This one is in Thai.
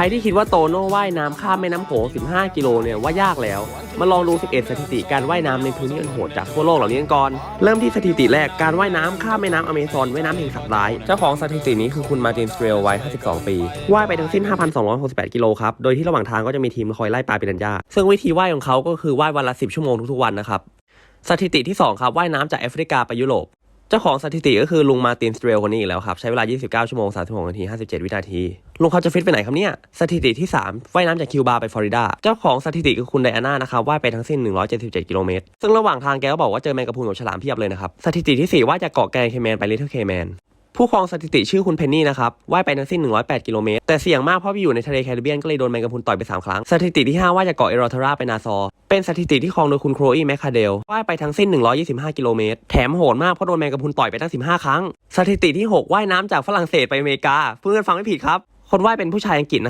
รที่คิดว่าโตโน่ว่ายน้ำข้ามแม่น้ำโขง 15 กิโลเนี่ยว่ายากแล้ว มาลองดู 11 สถิติการว่ายน้ำในพื้นที่อันโหดจากทั่วโลกเหล่านี้กันก่อน เริ่มที่สถิติแรกการว่ายน้ำข้ามแม่น้ำอเมซอนว่ายน้ำเพียงสัตว์ร้าย เจ้าของสถิตินี้คือคุณมาร์ตินสเตรลวัย 52 ปี ว่ายไปทั้งสิ้น 5,268 กิโลครับ โดยที่ระหว่างทางก็จะมีทีมคอยไล่ปลาปิรันย่าซึ่งวิธีว่ายของเขาก็คือว่ายวันละ 10 ชั่วโมงทุกๆวันนะครับสถิติที่ 2 ครับว่ายน้ำจากแอฟริกาไปยุโรป เจ้าของสถิติก็คือลุงมาตินสเตรลคนนี้อีกแล้วครับ ใช้เวลา 29 ชั่วโมง 36 นาที 57 วินาที ลุงเขาจะฟิตไปไหนครับเนี่ย สถิติที่ 3 ว่ายน้ำจากคิวบาไปฟลอริดา เจ้าของสถิติคือคุณไดอาน่านะครับว่ายไปทั้งสิ้น 177 กิโลเมตร ซึ่งระหว่างทางแกก็บอกว่าเจอแมงกะพรุนกับฉลามเพียบเลยนะครับ สถิติที่ 4 ว่ายจากเกาะแกรนด์เคแมนไปลิทเทิลเคแมน ผู้ครองสถิติชื่อคุณเพนนี่นะครับว่ายไปทั้งสิ้น 108 กิโลเมตร แต่เสี่ยงมากเพราะไปอยู่ในทะเลแคริบเบียนก็เลยโดนแมงกะพรุนต่อยไป 3 ครั้ง สถิติที่ 5 ว่ายจากเกาะเอโรทาราไปนาซอ เป็นสถิติที่ครองโดยคุณโครอีแมคคาเดลว่ายไปทั้งสิ้น 125 กิโลเมตร แถมโหดมากเพราะโดนแมงกะพรุนต่อยไปตั้ง 15 ครั้ง สถิติที่ 6 ว่ายน้ำจากฝรั่งเศสไปอเมริกา เพื่อนฟังไม่ผิดครับ คนว่ายเป็นผู้ชายอังกฤษนะ